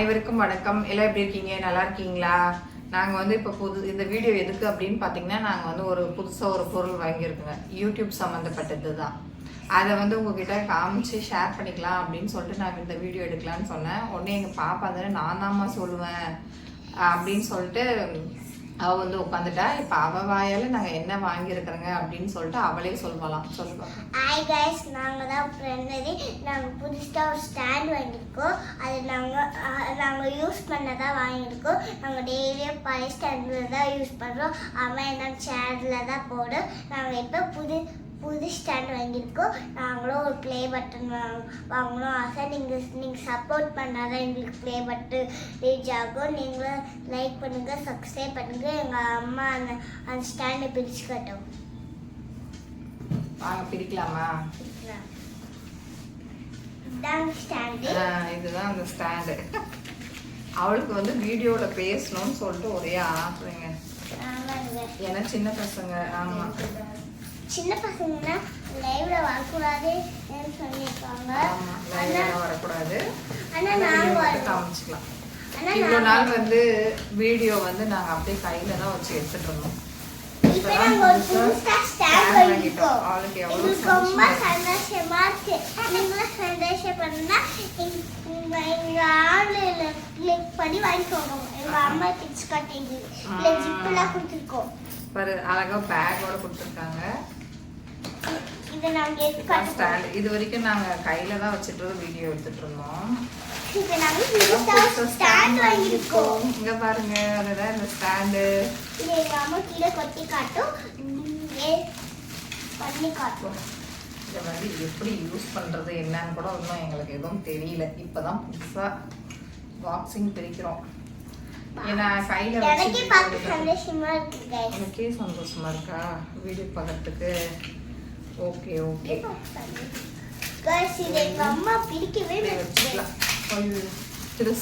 அனைவருக்கும் வணக்கம். எல்லாம் எப்படி இருக்கீங்க? நல்லா இருக்கீங்களா? நாங்கள் வந்து இப்போ புது இந்த வீடியோ எதுக்கு அப்படின்னு பார்த்தீங்கன்னா நாங்கள் வந்து ஒரு புதுசாக ஒரு பொருள் வாங்கியிருக்கோங்க. யூடியூப் சம்மந்தப்பட்டது தான் அதை வந்து உங்ககிட்ட காமிச்சு ஷேர் பண்ணிக்கலாம் அப்படின்னு சொல்லிட்டு நான் இந்த வீடியோ எடுக்கலாம்னு சொன்னேன். உடனே எங்கள் பாப்பா வந்து நான் தாம்மா சொல்லுவேன் அப்படின்னு சொல்லிட்டு அவள் வந்து உட்காந்துட்டா இப்போ அவள் வாயால் நாங்கள் என்ன வாங்கியிருக்கிறோங்க அப்படின்னு சொல்லிட்டு அவளே சொல்லலாம் சொல்லுவோம் ஹாய் கைஸ் நாங்கள் தான் ஃப்ரெண்டு நாங்கள் புதுசாக ஒரு ஸ்டாண்ட் வாங்கியிருக்கோம். அது நாங்கள் நாங்கள் யூஸ் பண்ண தான் வாங்கியிருக்கோம். நாங்கள் டெய்லியும் பழைய ஸ்டாண்டில் தான் யூஸ் பண்ணுறோம் அவன் என்ன சேரில் தான் போடும் நாங்கள் இப்போ புது புது ஸ்டாண்ட் வாங்கியிருக்கோம். நாங்களும் ஒரு ப்ளே பட்டன் வாங்கணும் ஆசை. நீங்கள் நீங்கள் சப்போர்ட் பண்ணால் தான் எங்களுக்கு ப்ளே பட்டன் ரீச் ஆகும். நீங்களும் லைக் பண்ணுங்கள் சப்ஸ்கிரைப் பண்ணுங்கள் எங்கள் அம்மா அந்த அந்த ஸ்டாண்டை பிரித்து கட்டும் வாங்க பிரிக்கலாமா? இதுதான் அந்த ஸ்டாண்டு அவளுக்கு வந்து வீடியோல பேசணும்னு சொல்லிட்டு ஒரே ஆசைங்க. ஏன்னா சின்ன பசங்க. ஆமா. சின்ன பசங்கன்னா லைவ்ல வரக்கூடாது சொல்லியிருக்காங்க. வரக்கூடாது. காமிச்சுக்கலாம். நாங்க நாள் வந்து வீடியோ வந்து நாங்க அப்படியே கையில தான் வச்சு எடுத்துட்டு இருந்தோம். ரொம்ப சந்தோஷமா இருக்கு. நீங்களும் சந்தோஷப்படுனா எங்க ஆன்லைன்ல கிளிக் பண்ணி வாங்கிக்கோங்க எங்க அம்மா பிக்ஸ் கட்டிங்க இல்ல. ஜிப்லாம் கொடுத்துருக்கோம். பாரு அழகா பேக்கோட கொடுத்துருக்காங்க. இதை நாங்க ஸ்டாண்ட் இது வரைக்கும் நாங்க கையில தான் வச்சுட்டு வீடியோ எடுத்துட்டு இருந்தோம். இப்ப நாங்க புதுசா ஸ்டாண்ட் வாங்கியிருக்கோம். இங்க பாருங்க அதுதான் இந்த ஸ்டாண்டு இது எங்க அம்மா கீழே கொட்டி காட்டும். பண்ணி காட்டும் இதை வந்து எப்படி யூஸ் பண்றது என்னன்னு கூட இன்னும் எங்களுக்கு எதுவும் தெரியல. இப்பதான் புதுசா பாக்ஸிங் பிரிக்கிறோம். ஏன்னா கையில. எனக்கே சந்தோஷமா இருக்கா? வீடியோ பார்க்கறதுக்கு ஓகே ஓகே. Guys, இது எங்க அம்மா மாட்டாங்க. வச்சுக்கலாம்.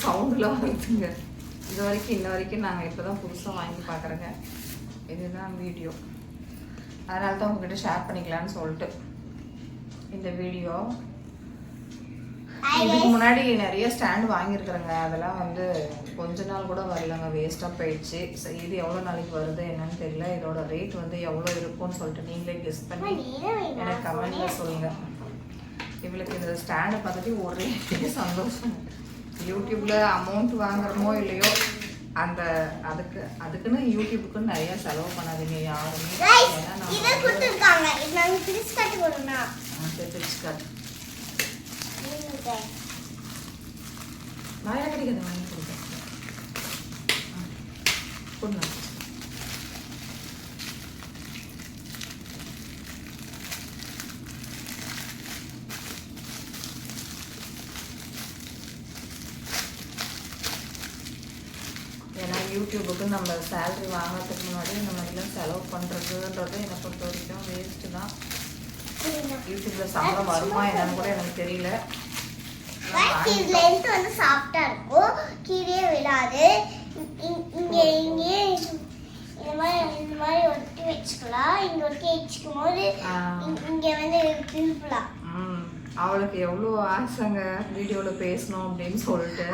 சவுண்ட்லாம் வருதுங்க. இது வரைக்கும் இன்ன வரைக்கும் நாங்கள் இப்போ தான் புதுசாக வாங்கி பார்க்குறோங்க இதுதான் வீடியோ அதனால தான் உங்ககிட்ட ஷேர் பண்ணிக்கலாம்னு சொல்லிட்டு இந்த வீடியோ இதுக்கு. முன்னாடி நிறைய ஸ்டாண்ட் வாங்கியிருக்கிறேங்க. அதெல்லாம் வந்து கொஞ்ச நாள் கூட வரலங்க. வேஸ்ட்டாக போயிடுச்சு. சரி இது எவ்வளோ நாளைக்கு வருது என்னன்னு தெரியல. இதோட ரேட் வந்து எவ்வளோ இருக்கும்னு சொல்லிட்டு நீங்களே கெஸ் பண்ணி. எனக்கு கமெண்ட்ல சொல்லுங்க. இவளுக்கு இந்த ஸ்டாண்டை பார்த்துட்டு ஒரே சந்தோஷம். யூடியூப்ல அமௌண்ட் வாங்குறமோ இல்லையோ அந்த அதுக்கு அதுக்குன்னு யூடியூபுக்குன்னு நிறைய செலவு பண்ணாதீங்க. யாருமே ஏன்னா நம்ம பிரிச்சு காட்ட. நான் எனக்கு கிடைக்காது. வாங்கி கொடுத்தேன் கொடுங்க ஏன்னா யூடியூபுக்கு நம்ம சேலரி வாங்குறதுக்கு முன்னாடி இந்த மாதிரிலாம் செலவு பண்ணுறதுன்றது என்னை பொறுத்த வரைக்கும் வேஸ்ட்டு தான். யூடியூப்ல சம்பளம் வருமா என்னன்னு கூட எனக்கு தெரியல. Length வந்து ஆ இருக்கும். கீழே விழாது. இங்க இங்கே இந்த மாதிரி இந்த மாதிரி ஒட்டி வச்சுக்கலாம். இங்க ஒட்டி வச்சுக்கும் போது. இங்க- வந்து திருப்பலாம் அவளுக்கு எவ்வளோ ஆசைங்க வீடியோல பேசணும் அப்படின்னு சொல்லிட்டு.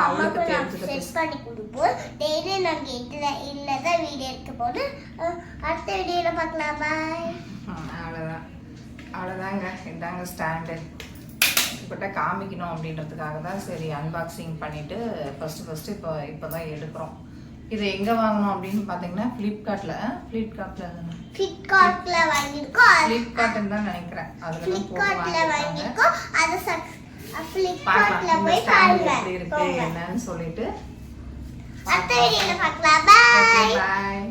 அவளுக்கு தெரிஞ்சதை செட் பண்ணி கொடுப்போம். டெய்லி நாங்க இதுல இல்ல தான் வீடியோ எடுக்க போது அடுத்த வீடியோல பார்க்கலாம். பாய் அவ்வளோதான் அவ்வளோதாங்க இதாங்க ஸ்டாண்டு இப்போட்ட காமிக்கணும் அப்படின்றதுக்காக தான் சரி அன்பாக்சிங் பண்ணிட்டு ஃபர்ஸ்ட் ஃபர்ஸ்ட் இப்போ இப்போ தான் எடுக்கிறோம். இது எங்கே வாங்கணும் அப்படின்னு பார்த்தீங்கன்னா ஃப்ளிப்கார்ட்டில் ஃப்ளிப்கார்ட்டில் ஃபிளிப்கார்ட்ல வாங்கியிருக்கோம். ஃப்ளிப்கார்ட்னு தான் நினைக்கிறேன். அதில் வாங்கியிருக்காங்க. வாங்கியிருக்கோம். அது இந்த போய் பாருங்க. எப்படி இருக்கு. என்னன்னு சொல்லிட்டு அடுத்த வீடியோல பார்க்கலாம். பாய் பாய்